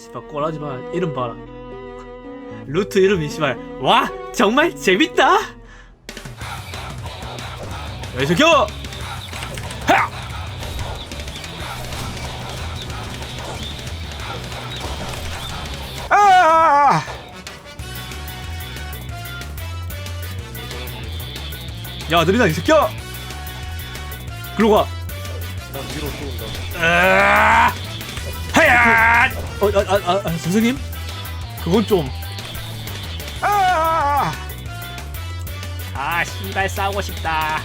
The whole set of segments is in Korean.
씨발 꼬라지마. 이름 봐라. 루트 이름이 씨발 와 정말 재밌다. 야이 새끼야! 하! 아! 야 느리다 이 새끼야! 글로 가난 위로 쏘는다. 하야! 어, 아, 아, 아, 아, 선생님? 그건 좀. 아! 아, 씨발 싸우고 싶다.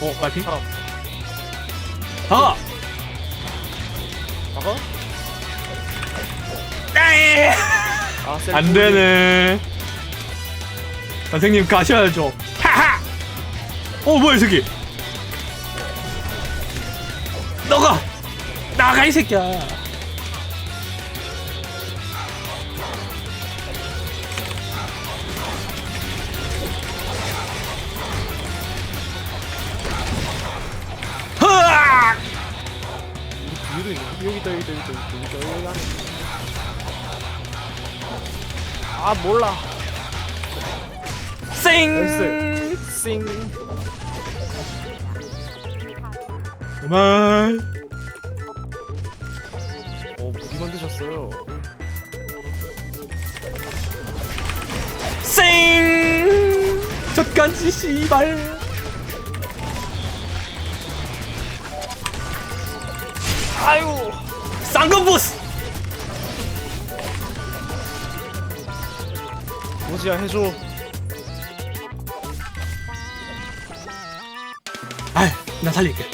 어, 빨핑? 사람. 아! 나가? 에이! 아, 셀프. 안 되네. 선생님 가셔야죠. 하하! 어, 뭐야, 이 새끼? 너가! 나가, 이 새끼야! 위로 있네. 여기 있다, 여기 있다, 여기 있다, 여기 있다, 여기 있다. 아, 몰라. 쌩! 나이스. 싱. 그만. 어, 무기 만드셨어요. 쌩! 젖간지 씨발. 아유. 쌍검 보스. 뭐지야, 해줘. 아이, 나 살릴게.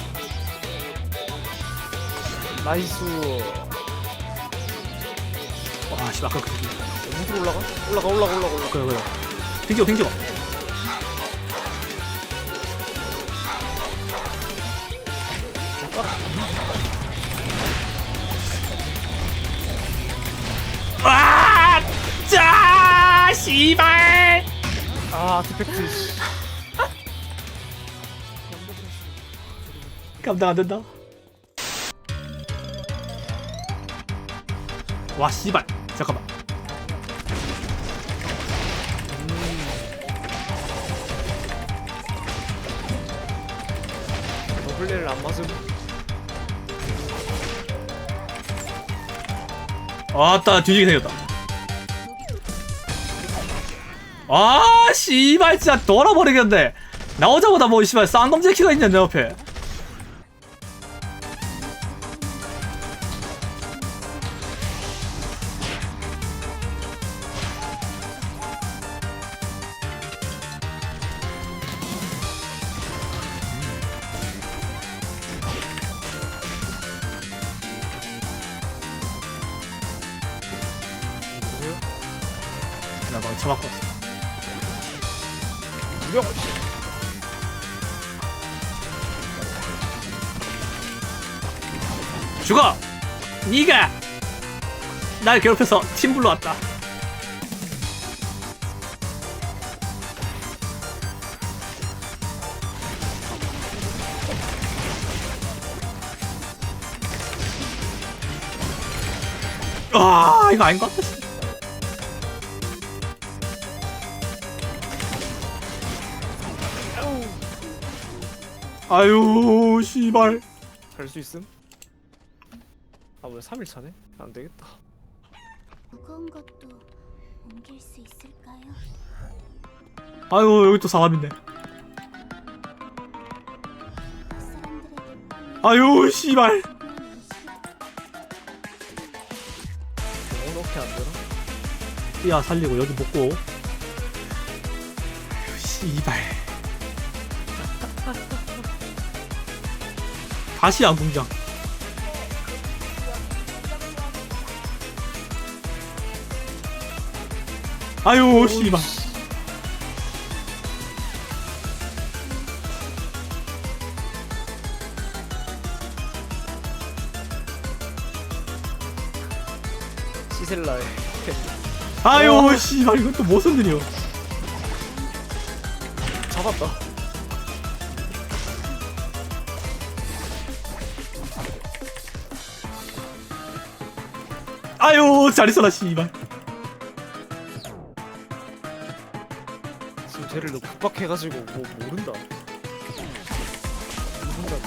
나이스. 와, 씨, 아까 그 새끼. 무기로 올라가? 올라가, 올라가, 올라가, 올라가. 그래, 그래. 튕겨, 튕겨. 와! 짜! 씨발! 아, 아티팩트. 씨. 감당 안 된다. 와, 씨발. 잠깐만. 더블레를 안 맞음. 아따 뒤지게 생겼다 아 씨발 진짜 돌아버리겠네 나오자마자 뭐 씨발 쌍검 제키가 있네 내 옆에. 나 방금 쳐맞고 왔어 무력. 죽어 니가 날 괴롭혀서 팀 불러왔다. 아 이거 아닌 것 같아 아유 씨발 갈 수 있음? 아, 왜 3일 차네? 안 되겠다. 무거운 것도 옮길 수 있을까요? 아유 여기 또 사람이네 사람들에게 아유 씨발 이렇게 안 되나? 삐아 살리고 여기 먹고 아유, 씨발 다시 양궁장. 아유 씨발. 시셀라의 아유 씨발 이건 또 무슨 일이야 잡았다. 아유 잘 있어라 씨발 지금 쟤를 너무 급박해가지고 뭐 모른다. 모른다고.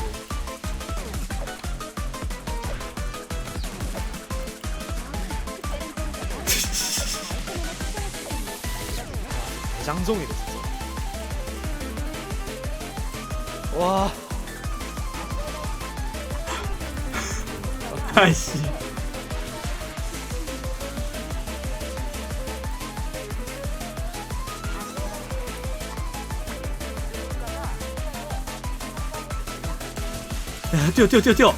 장송이네 진짜. 와. 아이씨 야 뛰어 뛰어 뛰어 뛰어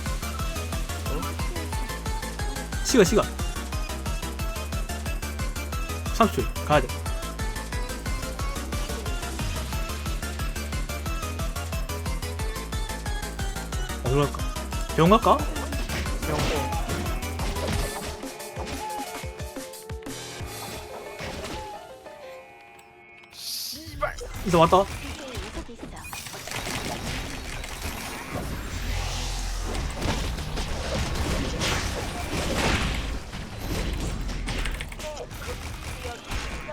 시간 시간 30초 가야돼 어디로 갈까? 병원 갈까? 씨발. 이제 왔다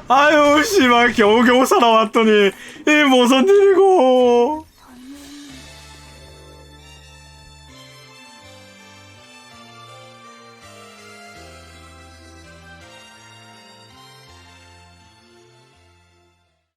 아유 씨발 겨우겨우 살아왔더니 이 무슨 일이고